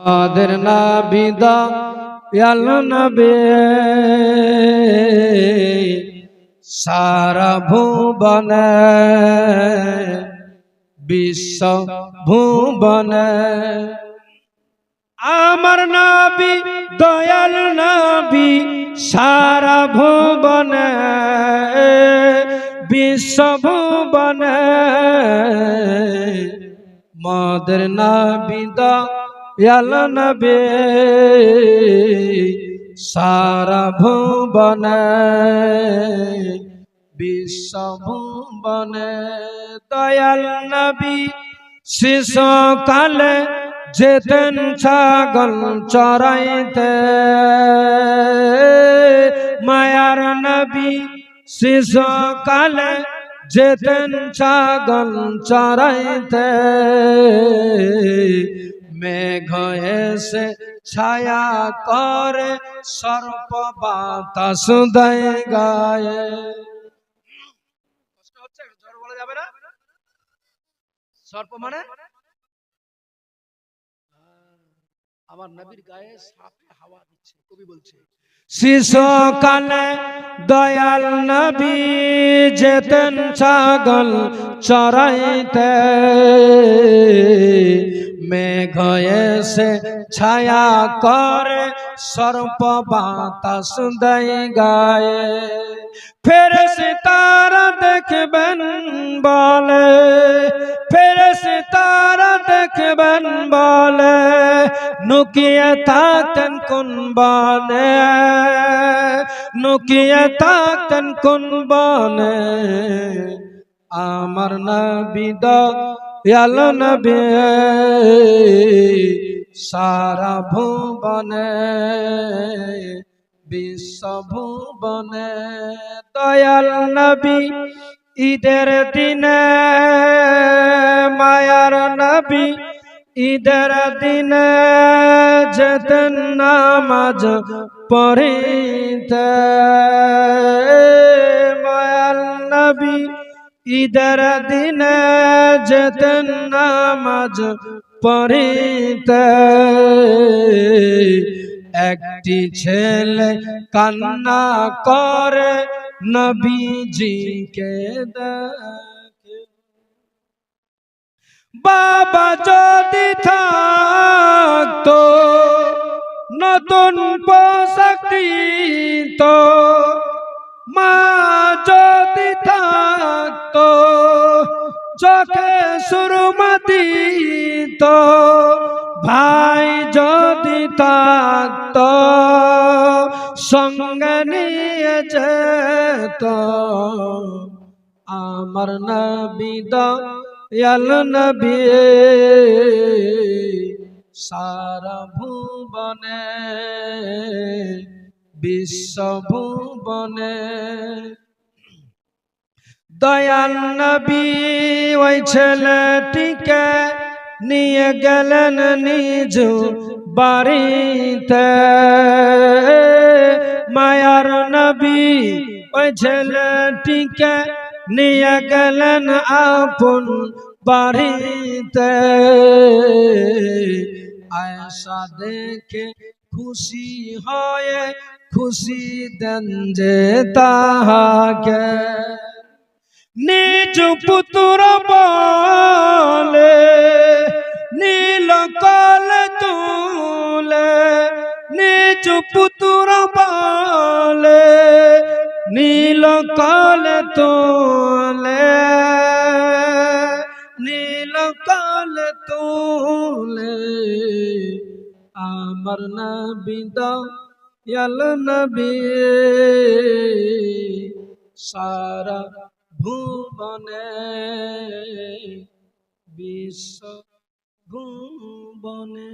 আমাদের নাবিদা ইয়াল নবে। সারা ভুবনে, বিশ্ব ভুবনে। আমার নাবি, দয়াল নাবি, সারা ভুবনে, বিশ্ব ভুবনে। মদের নাবিদা ইয়াল নবে, সারা ভুবনে, বিশ্ব ভুবনে দয়াল নবী, শিশুকালে যেতেন ছাগল চড়াইতে। মায়ার নবী, শিশুকালে যেতেন ছাগল চড়াইতে। মেঘ এসে ছায়া করে সর্প বাতাস দেয় গায়ে। সর্প মানে? আমার নবীর গায়ে সাপে হাওয়া দিচ্ছে। কবি বলছে শিশুকালে দয়াল নবী যেতেন ছাগল চড়াইতে। মেঘ এসে ছায়া করে, সর্প বাতাস দেয় গায়ে। ফের তারা দেখবেন বলে ফের তারা দেখবেন বলে। নুকিয়ে থাকেন কোন বনে নুকিয়ে থাকেন কোন বনে আমার নবী সারা ভুবনে বিশ্ব ভুবনে দয়াল নবী ঈদের দিনে মায়ার নবী ঈদের দিনে যেতেন নামাজ পড়িতে, মায়ার নবী ঈদের দিনে যেতেন নামাজ পড়িতে, একটি ছেলে কান্না করে নবীজিকে দেখে বাবা যদি থাকতো, নতুন পোশাক তো মা যদি থাকতো, চোখে সুরমা দিত। ভাই যদি থাকতো, সঙ্গে নিয়ে যেত। আমার নবিদ ইয়াল নবী সারা ভুবনে বিশ্ব ভুবনে। দয়াল নবী ওই ছেলেটিকে নিয়ে গেলেন নিজ বাড়িতে। মায়ার নবী ওই ছেলেটিকে নিয়ে গেলেন আপন বাড়িতে। আয়সা দেখে খুশি হয়ে খুশি দেন যে তাহাকে। নিজ পুত্র বলে, নীল কল তুলে, নিজ পুত্র বলে নীল কল তোলে। নীল কল তোলে। আমার নবিদ ইয়াল নবী সারা ভুবনে বিশ্ব ভুবনে।